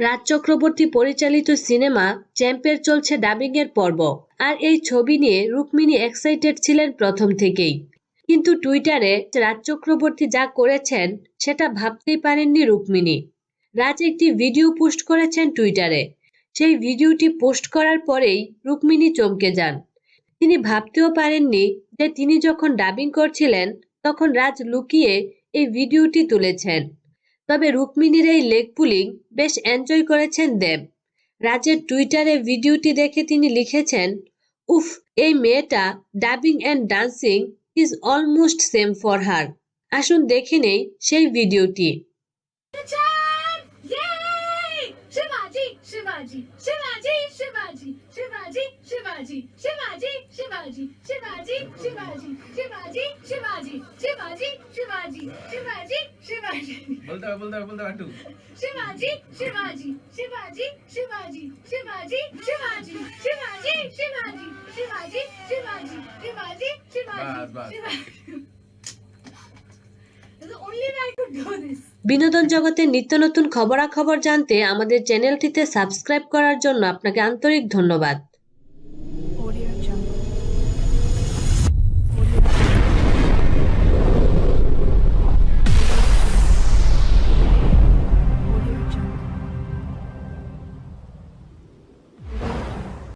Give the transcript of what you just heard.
রাজ চক্রবর্তী পরিচালিত সিনেমা চ্যাম্পের চলছে ডাবিং এর পর্ব। আর এই ছবি নিয়ে রুক্মিণী এক্সাইটেড ছিলেন প্রথম থেকেই। কিন্তু টুইটারে রাজ চক্রবর্তী যা করেছেন, সেটা ভাবতেই পারেননি রুক্মিণী। রাজ একটি ভিডিও পোস্ট করেছেন টুইটারে। সেই ভিডিওটি পোস্ট করার পরেই রুক্মিণী চমকে যান। তিনি ভাবতেও পারেননি যে তিনি যখন ডাবিং করছিলেন, তখন রাজ লুকিয়ে এই ভিডিওটি তুলেছেন। তবে রুক্মিণীর এই লেগ পুলিং বেশ এনজয় করেছেন দেব রাজের টুইটারে ভিডিওটি দেখে তিনি লিখেছেন উফ এই মেয়েটা dubbing and dancing is almost same for her আসুন দেখে নেই সেই ভিডিওটি Chan! Yay! Shivaji, Shivaji, Shivaji, Shivaji, Shivaji, Shivaji, Shivaji, Shivaji, Shivaji, Shivaji, Shivaji, Shivaji, Shivaji, Shivaji, Shivaji, Shivaji, বলতে হবে বলতে হবে বলতে হবে একটু Shivaji, Shivaji, Shivaji, Shivaji, Shivaji, Shivaji, Shivaji, Shivaji, Shivaji, Shivaji, Shivaji, Shivaji. বিনোদন জগতের নিত্য নতুন খবরাখবর জানতে আমাদের চ্যানেলটিতে সাবস্ক্রাইব করার জন্য আপনাকে আন্তরিক ধন্যবাদ